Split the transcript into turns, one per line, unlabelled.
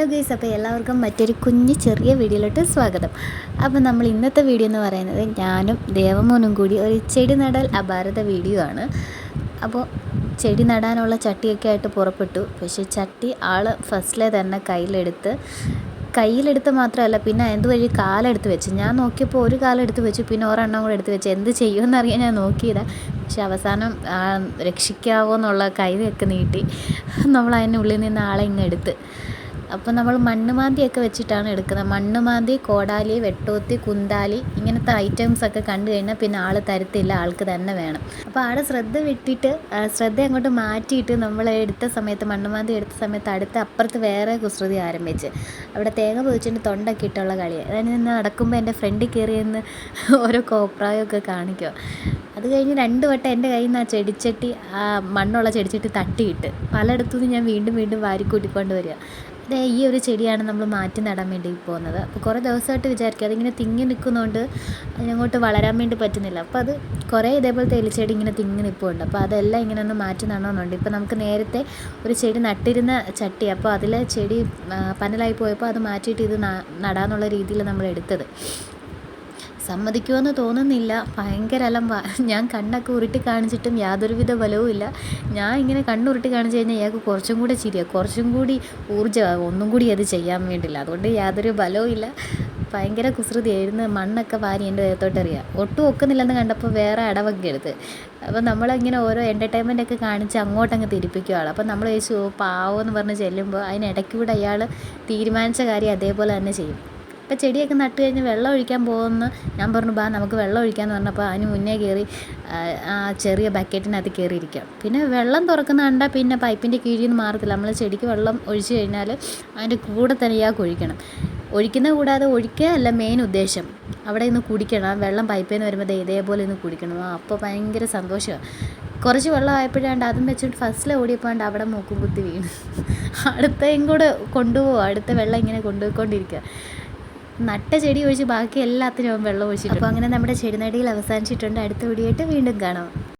Hello guys അപ്പോൾ എല്ലാവർക്കും മറ്റൊരു കുഞ്ഞ് ചെറിയ വീഡിയോയിലോട്ട് സ്വാഗതം. അപ്പോൾ നമ്മൾ ഇന്നത്തെ വീഡിയോ എന്ന് പറയുന്നത് ഞാനും ദേവമോനും കൂടി ഒരു ചെടി നടൽ അപാരത വീഡിയോ ആണ്. അപ്പോൾ ചെടി നടാനുള്ള ചട്ടിയൊക്കെ ആയിട്ട് പുറപ്പെട്ടു. പക്ഷേ ചട്ടി ആൾ ഫസ്റ്റിലെ തന്നെ കയ്യിലെടുത്ത് കയ്യിലെടുത്ത് മാത്രമല്ല പിന്നെ എന്തുവഴി കാലെടുത്ത് വെച്ച്. ഞാൻ നോക്കിയപ്പോൾ ഒരു കാലെടുത്ത് വെച്ചു പിന്നെ ഒരെണ്ണം കൂടെ എടുത്ത് വെച്ച്. എന്ത് ചെയ്യുമെന്നറിയാൻ ഞാൻ നോക്കിയതാണ് പക്ഷെ അവസാനം രക്ഷിക്കാവോ എന്നുള്ള കൈയൊക്കെ നീട്ടി. നമ്മൾ അതിനുള്ളിൽ നിന്ന് ആളെ ഇങ്ങ് എടുത്ത്. അപ്പോൾ നമ്മൾ മണ്ണുമാന്തിയൊക്കെ വെച്ചിട്ടാണ് എടുക്കുന്നത്. മണ്ണുമാന്തി കോടാലി വെട്ടോത്തി കുന്താലി ഇങ്ങനത്തെ ഐറ്റംസ് ഒക്കെ കണ്ടു കഴിഞ്ഞാൽ പിന്നെ ആൾ തരത്തില്ല ആൾക്ക് തന്നെ വേണം. അപ്പോൾ ആടെ ശ്രദ്ധ വിട്ടിട്ട് ശ്രദ്ധ അങ്ങോട്ട് മാറ്റിയിട്ട് നമ്മൾ എടുത്ത സമയത്ത് മണ്ണുമാന്തി എടുത്ത സമയത്ത് അടുത്ത് അപ്പുറത്ത് വേറെ കുസൃതി ആരംഭിച്ച്. അവിടെ തേങ്ങ പൊതിച്ചിട്ട് തൊണ്ടൊക്കെ ഇട്ടുള്ള കളിയാണ് അതായത് നിന്ന് നടക്കുമ്പോൾ എന്റെ ഫ്രണ്ടിൽ കയറിയെന്ന് ഓരോ കോപ്രായമൊക്കെ കാണിക്കുക. അത് കഴിഞ്ഞ് രണ്ട് വട്ടം എന്റെ കയ്യിൽ നിന്ന് ആ ചെടിച്ചട്ടി ആ മണ്ണുള്ള ചെടിച്ചട്ടി തട്ടിയിട്ട് പലയിടത്തുനിന്ന് ഞാൻ വീണ്ടും വീണ്ടും വാരിക്കൂട്ടിക്കൊണ്ട് വരിക. ദേ ഈ ഒരു ചെടിയാണ് നമ്മൾ മാറ്റി നടാൻ വേണ്ടി പോകുന്നത്. അപ്പോൾ കുറേ ദിവസമായിട്ട് വിചാരിക്കുക അതിങ്ങനെ തിങ്ങി നിൽക്കുന്നതുകൊണ്ട് അതിനങ്ങോട്ട് വളരാൻ വേണ്ടി പറ്റുന്നില്ല. അപ്പോൾ അത് കുറേ ഇതേപോലത്തെ എലിച്ചെടി ഇങ്ങനെ തിങ്ങി നിൽപ്പുണ്ട്. അപ്പോൾ അതെല്ലാം ഇങ്ങനെ ഒന്ന് മാറ്റി നടണമെന്നുണ്ട് ഇപ്പോൾ നമുക്ക് നേരത്തെ ഒരു ചെടി നട്ടിരുന്ന ചട്ടി അപ്പോൾ അതിലെ ചെടി പനലായി പോയപ്പോൾ അത് മാറ്റിയിട്ട് ഇത് നടാന്നുള്ള രീതിയിൽ നമ്മൾ എടുത്തത്. സമ്മതിക്കുമെന്ന് തോന്നുന്നില്ല. ഭയങ്കര അലമ്പ ഞാൻ കണ്ണൊക്കെ ഉരുട്ടി കാണിച്ചിട്ടും യാതൊരുവിധ ബലവും ഇല്ല. ഞാൻ ഇങ്ങനെ കണ്ണുരുട്ടി കാണിച്ചു കഴിഞ്ഞാൽ ഇയാൾക്ക് കുറച്ചും കൂടെ ചിരിയാണ് കുറച്ചും കൂടി ഊർജമാകും ഒന്നും കൂടി അത് ചെയ്യാൻ വേണ്ടിയില്ല അതുകൊണ്ട് യാതൊരു ബലവും ഇല്ല. ഭയങ്കര കുസൃതിയായിരുന്നു. മണ്ണൊക്കെ വാരി എന്റെ ദേഹത്തോട്ട് എറിയുക ഒട്ടും ഒക്കുന്നില്ലെന്ന് കണ്ടപ്പോൾ വേറെ അടവൊക്കെ എടുത്ത്. അപ്പോൾ നമ്മളിങ്ങനെ ഓരോ എന്റർടൈൻമെന്റ് ഒക്കെ കാണിച്ച് അങ്ങോട്ടങ്ങ് തിരിപ്പിക്കുക ആൾ അപ്പോൾ നമ്മൾ ചോദിച്ചു "ഓ, പാവം എന്ന് പറഞ്ഞ് ചെല്ലുമ്പോൾ അതിനിടയ്ക്കൂടെ അയാൾ തീരുമാനിച്ച കാര്യം അതേപോലെ തന്നെ ചെയ്യും. ഇപ്പം ചെടിയൊക്കെ നട്ട് കഴിഞ്ഞ് വെള്ളം ഒഴിക്കാൻ പോകുമെന്ന് ഞാൻ പറഞ്ഞു ബാ നമുക്ക് വെള്ളം ഒഴിക്കാമെന്ന് പറഞ്ഞപ്പോൾ അതിന് മുന്നേ കയറി ആ, ചെറിയ ബക്കറ്റിനകത്ത് കയറിയിരിക്കാം. പിന്നെ വെള്ളം തുറക്കുന്ന കണ്ടാൽ പിന്നെ പൈപ്പിന്റെ കീഴിൽ നിന്ന് മാറത്തില്ല. നമ്മൾ ചെടിക്ക് വെള്ളം ഒഴിച്ചു കഴിഞ്ഞാൽ അതിന്റെ കൂടെ തന്നെ ഇയാൾക്ക് ഒഴിക്കണം ഒഴിക്കുന്ന കൂടാതെ ഒഴിക്കുക അല്ല മെയിൻ ഉദ്ദേശം. അവിടെ ഇന്ന് കുടിക്കണം. വെള്ളം പൈപ്പിൽ നിന്ന് വരുമ്പോൾ ഇതേപോലെ ഇന്ന് കുടിക്കണം. അപ്പോൾ ഭയങ്കര സന്തോഷമാണ്. കുറച്ച് വെള്ളം ആയപ്പോഴാണ്ട് അതും വെച്ചിട്ട് ഫസ്റ്റിൽ ഓടിയപ്പോണ്ട് അവിടെ മൂക്കും കുത്തി വീണ്. അടുത്തയും കൂടെ കൊണ്ടുപോകും. അടുത്ത വെള്ളം ഇങ്ങനെ കൊണ്ടുപോയിക്കൊണ്ടിരിക്കുക. നട്ട ചെടി ഒഴിച്ച് ബാക്കി എല്ലാത്തിനും വെള്ളം ഒഴിച്ചിട്ടുണ്ട് അപ്പോൾ അങ്ങനെ നമ്മുടെ ചെടിനടിയിൽ അവസാനിച്ചിട്ടുണ്ട്. അടുത്ത വീഡിയോ ആയിട്ട് വീണ്ടും കാണാം.